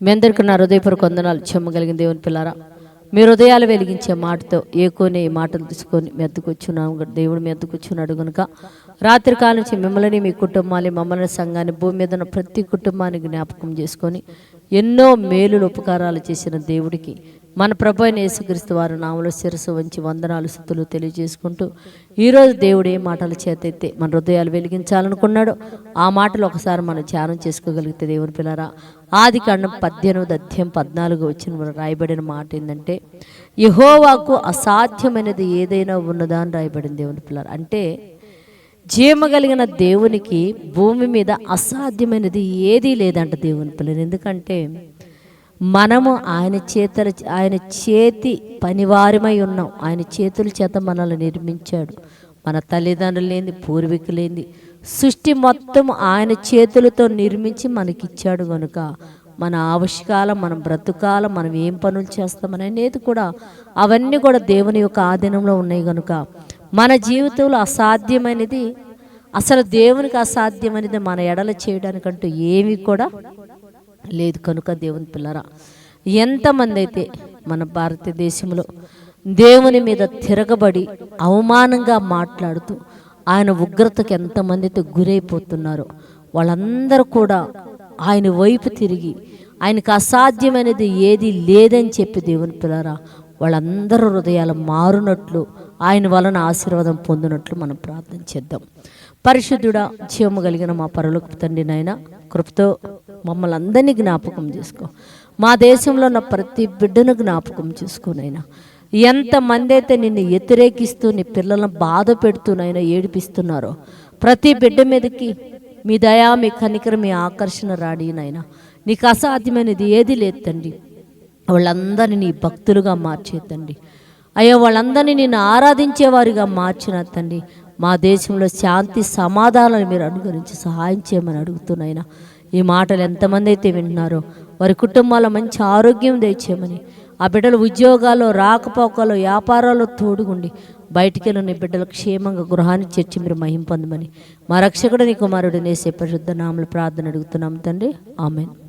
మీ అందరికీ నా హృదయపూర్వక వందనాలు. చెమ్మగలిగిన దేవుని పిల్లారా మీ హృదయాలు వెలిగించే మాటతో ఏకోనే ఈ మాటలు తీసుకొని మీ అద్దకు దేవుడు మీ వచ్చున్నాడు కనుక రాత్రి కాలం నుంచి మిమ్మల్ని మీ కుటుంబాన్ని మమ్మల్ని సంఘాన్ని భూమి మీద ఉన్న ప్రతి కుటుంబాన్ని జ్ఞాపకం చేసుకొని ఎన్నో మేలులు ఉపకారాలు చేసిన దేవుడికి మన ప్రభు అయిన యేసుక్రీస్తు వారి నామలో శిరస్సు వంచి వందనాలు స్థుతులు తెలియజేసుకుంటూ ఈరోజు దేవుడు ఏ మాటలు చేతైతే మన హృదయాలు వెలిగించాలనుకున్నాడో ఆ మాటలు ఒకసారి మనం ధ్యానం చేసుకోగలిగితే దేవుని పిల్లరా ఆది కాండం పద్దెనిమిది అధ్యాయం పద్నాలుగు వచ్చిన రాయబడిన మాట ఏంటంటే యహోవాకు అసాధ్యమైనది ఏదైనా ఉన్నదా అని రాయబడింది దేవుని పిల్లరా. అంటే జీమ కలిగిన దేవునికి భూమి మీద అసాధ్యమైనది ఏదీ లేదంట దేవుని పిల్లలు ఎందుకంటే మనము ఆయన చేతుల ఆయన చేతి పనివారమై ఉన్నాం. ఆయన చేతుల చేత మనల్ని నిర్మించాడు. మన తల్లిదండ్రులేంది పూర్వీకులేంది సృష్టి మొత్తం ఆయన చేతులతో నిర్మించి మనకిచ్చాడు కనుక మన ఆవశ్యకాలం మనం బ్రతుకాలం మనం ఏం పనులు చేస్తామని అనేది కూడా అవన్నీ కూడా దేవుని యొక్క ఆధీనంలో ఉన్నాయి కనుక మన జీవితంలో అసాధ్యమైనది అసలు దేవునికి అసాధ్యమైనది మన ఎడల చేయడానికంటూ ఏమీ కూడా లేదు కనుక దేవుని పిల్లరా ఎంతమంది అయితే మన భారతదేశంలో దేవుని మీద తిరగబడి అవమానంగా మాట్లాడుతూ ఆయన ఉగ్రతకు ఎంతమంది అయితే గురైపోతున్నారో వాళ్ళందరూ కూడా ఆయన వైపు తిరిగి ఆయనకు అసాధ్యమైనది ఏది లేదని చెప్పి దేవుని పిల్లరా వాళ్ళందరూ హృదయాలు మారునట్లు ఆయన వలన ఆశీర్వాదం పొందినట్లు మనం ప్రార్థన చేద్దాం. పరిశుద్ధుడా జీవము కలిగిన మా పరులకు తండ్రి నాయన కృపతో మమ్మల్ని అందరినీ జ్ఞాపకం చేసుకో. మా దేశంలో ఉన్న ప్రతి బిడ్డను జ్ఞాపకం చేసుకోనైనా ఎంతమంది అయితే నిన్ను వ్యతిరేకిస్తూ నీ పిల్లలను బాధ పెడుతూనైనా ఏడిపిస్తున్నారో ప్రతి బిడ్డ మీదకి మీ దయా మీ కనికర మీ ఆకర్షణ రాడినైనా నీకు అసాధ్యమైనది ఏది లేదు తండ్రి. వాళ్ళందరినీ నీ భక్తులుగా మార్చే తండ్రి. అయ్యో వాళ్ళందరినీ నేను ఆరాధించేవారిగా మార్చిన తండ్రి. మా దేశంలో శాంతి సమాధానాలు మీరు అనుగురించి సహాయం చేయమని అడుగుతున్నాయినా ఈ మాటలు ఎంతమంది అయితే వింటున్నారో వారి కుటుంబాల్లో మంచి ఆరోగ్యం దయచేయమని. ఆ బిడ్డలు ఉద్యోగాలు రాకపోకలు వ్యాపారాల్లో తోడుగుండి బయటికి వెళ్ళిన బిడ్డలు క్షేమంగా గృహాన్ని చేర్చి మీరు మహిం పొందమని. మా రక్షకుడు నీ కుమారుడు నేసే పరిశుద్ధ నామలు ప్రార్థన అడుగుతున్నాం తండ్రి. ఆమెను.